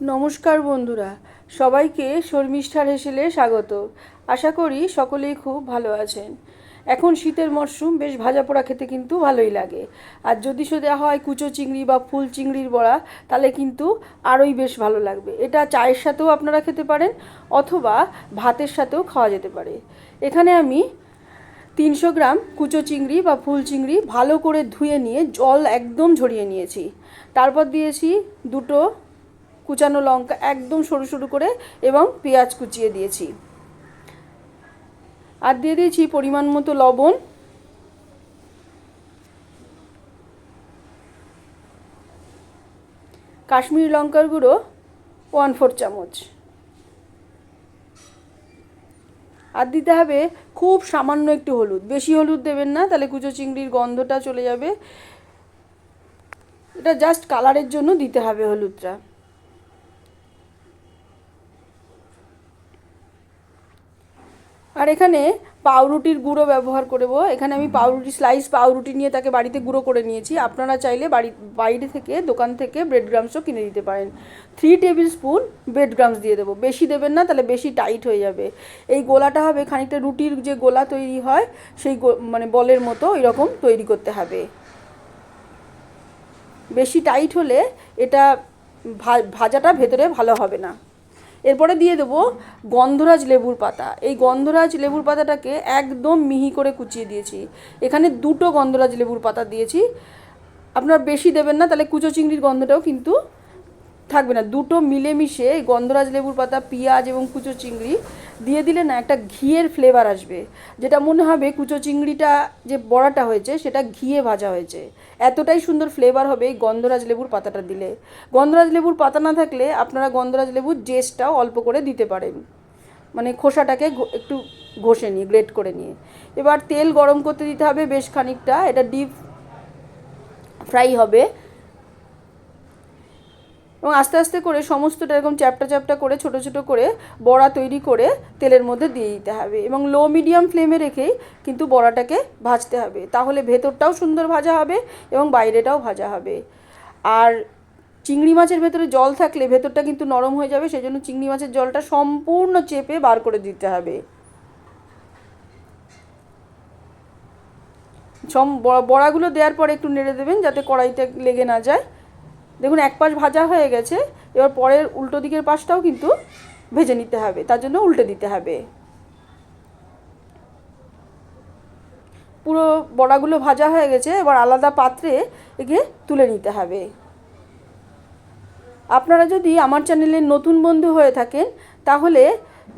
নমস্কার বন্ধুরা, সবাইকে শর্মিষ্ঠার হেসেলে স্বাগত। আশা করি সকলেই খুব ভালো আছেন। এখন শীতের মরশুম, বেশ ভাজা পোড়া খেতে কিন্তু ভালোই লাগে। আর যদি সেটা হয় কুচো চিংড়ি বা ফুল চিংড়ির বড়া, তাহলে কিন্তু আরোই বেশ ভালো লাগবে। এটা চায়ের সাথেও আপনারা খেতে পারেন, অথবা ভাতের সাথেও খাওয়া যেতে পারে। এখানে আমি তিনশো গ্রাম কুচো চিংড়ি বা ফুল চিংড়ি ভালো করে ধুয়ে নিয়ে জল একদম ঝরিয়ে নিয়েছি। তারপর দিয়েছি দুটো কুচানো লঙ্কা একদম সরু সরু করে এবং পেঁয়াজ কুচিয়ে দিয়েছি। আর দিয়ে দিয়েছি পরিমাণ মতো লবণ। কাশ্মীরি লঙ্কার গুঁড়ো ওয়ান ফোর চামচ। আর দিতে হবে খুব সামান্য একটু হলুদ। বেশি হলুদ দেবেন না, তাহলে কুচো চিংড়ির গন্ধটা চলে যাবে। এটা জাস্ট কালারের জন্য দিতে হবে হলুদটা। আর এখানে পাউরুটির গুঁড়ো ব্যবহার করব। এখানে আমি পাউরুটি স্লাইস পাউরুটি নিয়ে তাকে বাড়িতে গুঁড়ো করে নিয়েছি। আপনারা চাইলে বাড়ি, বাইরে থেকে, দোকান থেকে ব্রেড গ্রামসও কিনে দিতে পারেন। Three tablespoon bread grams দিয়ে দেবো। বেশি দেবেন না, তাহলে বেশি টাইট হয়ে যাবে। এই গোলাটা হবে, খানিকটা রুটির যে গোলা তৈরি হয়, সেই মানে বলের মতো এরকম তৈরি করতে হবে। বেশি টাইট হলে এটা ভাজাটা ভেতরে ভালো হবে না। এরপরে দিয়ে দেবো গন্ধরাজ লেবুর পাতা। এই গন্ধরাজ লেবুর পাতাটাকে একদম মিহি করে কুচিয়ে দিয়েছি। এখানে দুটো গন্ধরাজ লেবুর পাতা দিয়েছি। আপনারা বেশি দেবেন না, তাহলে কুচো চিংড়ির গন্ধটাও কিন্তু থাকবে না। দুটো মিলেমিশে গন্ধরাজ লেবুর পাতা, পেঁয়াজ এবং কুচো চিংড়ি দিয়ে দিলে না একটা ঘিয়ের ফ্লেভার আসবে। যেটা মনে হবে কুচো চিংড়িটা যে বড়াটা হয়েছে, সেটা ঘিয়ে ভাজা হয়েছে। এতটাই সুন্দর ফ্লেভার হবে এই গন্ধরাজ লেবুর পাতাটা দিলে। গন্ধরাজ লেবুর পাতা না থাকলে আপনারা গন্ধরাজ লেবুর জেসটাও অল্প করে দিতে পারেন। মানে খোসাটাকে একটু ঘষে নিয়ে গ্রেট করে নিয়ে। এবার তেল গরম করতে দিতে হবে বেশ খানিকটা। এটা ডিপ ফ্রাই হবে। এবং আস্তে আস্তে করে সমস্তটা এরকম চ্যাপটা চ্যাপটা করে, ছোট ছোট করে বড়া তৈরি করে তেলের মধ্যে দিয়ে দিতে হবে এবং লো মিডিয়াম ফ্লেমে রেখেই কিন্তু বড়াটাকে ভাজতে হবে। তাহলে ভেতরটাও সুন্দর ভাজা হবে এবং বাইরেটাও ভাজা হবে। আর চিংড়ি মাছের ভেতরে জল থাকলে ভেতরটা কিন্তু নরম হয়ে যাবে সেই জন্য চিংড়ি মাছের জলটা সম্পূর্ণ চেপে বার করে দিতে হবে। সম বড়াগুলো দেওয়ার পরে একটু নেড়ে দেবেন যাতে কড়াইতে লেগে না যায়। দেখুন, এক পাশ ভাজা হয়ে গেছে, এবার পরের উল্টো দিকের পাশটাও কিন্তু ভেজে নিতে হবে, তার জন্য উল্টে দিতে হবে। পুরো বড়াগুলো ভাজা হয়ে গেছে, এবার আলাদা পাত্রে একে তুলে নিতে হবে। আপনারা যদি আমার চ্যানেলের নতুন বন্ধু হয়ে থাকেন, তাহলে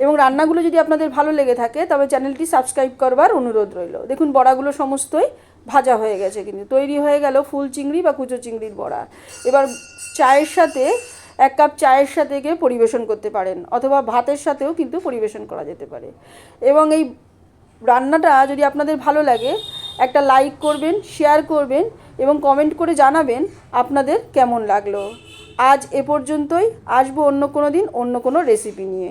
এবং রান্নাগুলো যদি আপনাদের ভালো লেগে থাকে, তবে চ্যানেলটি সাবস্ক্রাইব করবার অনুরোধ রইল। দেখুন, বড়াগুলো সমস্তই ভাজা হয়ে গেছে কিন্তু। তৈরি হয়ে গেল ফুল চিংড়ি বা কুচো চিংড়ির বড়া। এবার চায়ের সাথে এক কাপ চায়ের সাথে গিয়ে পরিবেশন করতে পারেন, অথবা ভাতের সাথেও কিন্তু পরিবেশন করা যেতে পারে। এবং এই রান্নাটা যদি আপনাদের ভালো লাগে, একটা লাইক করবেন শেয়ার করবেন, এবং কমেন্ট করে জানাবেন আপনাদের কেমন লাগল। আজ এ পর্যন্তই, আসব অন্য কোনো দিন অন্য কোনো রেসিপি নিয়ে।